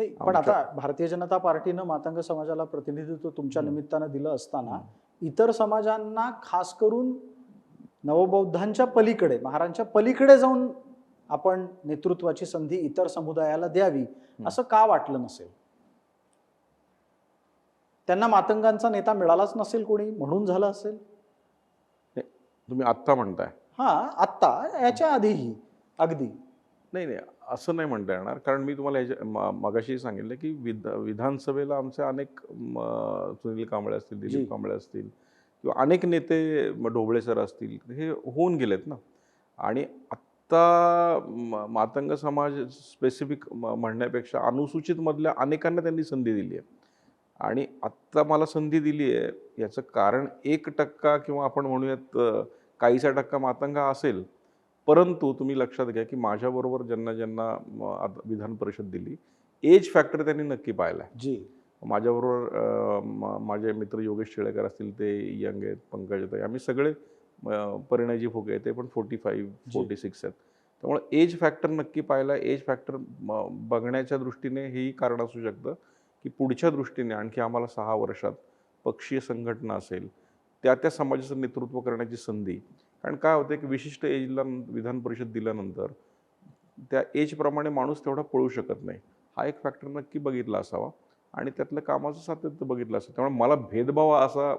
नाही पण आता भारतीय जनता पार्टीनं मातंग समाजाला प्रतिनिधित्व तुमच्या. निमित्तानं दिलं असताना इतर समाजांना खास करून नवबौद्धांच्या पलीकडे महाराजांच्या पलीकडे जाऊन आपण नेतृत्वाची संधी इतर समुदायाला द्यावी असं का वाटलं नसेल? त्यांना मातंगांचा नेता मिळालाच नसेल कोणी म्हणून झालं असेल? तुम्ही आत्ता म्हणताय. हा आत्ता याच्या आधीही अगदी. नाही नाही. असं नाही म्हणता येणार. कारण मी तुम्हाला याच्या म- मगाशी सांगितलं की विध विधानसभेला आमचे अनेक म, सुनील कांबळे असतील जी. दिलीप कांबळे असतील किंवा अनेक नेते म, ढोबळे सर असतील हे होऊन गेलेत ना. आणि आत्ता म- मातंग समाज स्पेसिफिक म्हणण्यापेक्षा अनुसूचित मधल्या अनेकांना त्यांनी संधी दिली आहे. आणि आत्ता मला संधी दिली आहे याचं कारण एक टक्का किंवा आपण म्हणूयात अ, काहीसा टक्का मातंग हा असेल परंतु तुम्ही लक्षात घ्या की माझ्याबरोबर ज्यांना ज्यांना विधान परिषद दिली एज फॅक्टर त्यांनी नक्की पाहिला आहे जी. माझ्याबरोबर माझे मित्र योगेश शेळेकर असतील ते यंग आहेत पंकजताई आम्ही सगळे परिणयजी फुगे ते पण फोर्टी फाईव्ह फोर्टी सिक्स आहेत. त्यामुळे एज फॅक्टर नक्की पाहिला एज फॅक्टर बघण्याच्या दृष्टीने हेही कारण असू शकतं की पुढच्या दृष्टीने आणखी आम्हाला सहा वर्षात पक्षीय संघटना असेल त्या त्या समाजाचं नेतृत्व करण्याची संधी कारण काय होतं एक विशिष्ट एजला विधान परिषद दिल्यानंतर त्या एजप्रमाणे माणूस तेवढा पळू शकत नाही. हा एक फॅक्टर नक्की बघितला असावा आणि त्यातलं कामाचं सातत्य बघितलं असतं त्यामुळे मला भेदभाव असा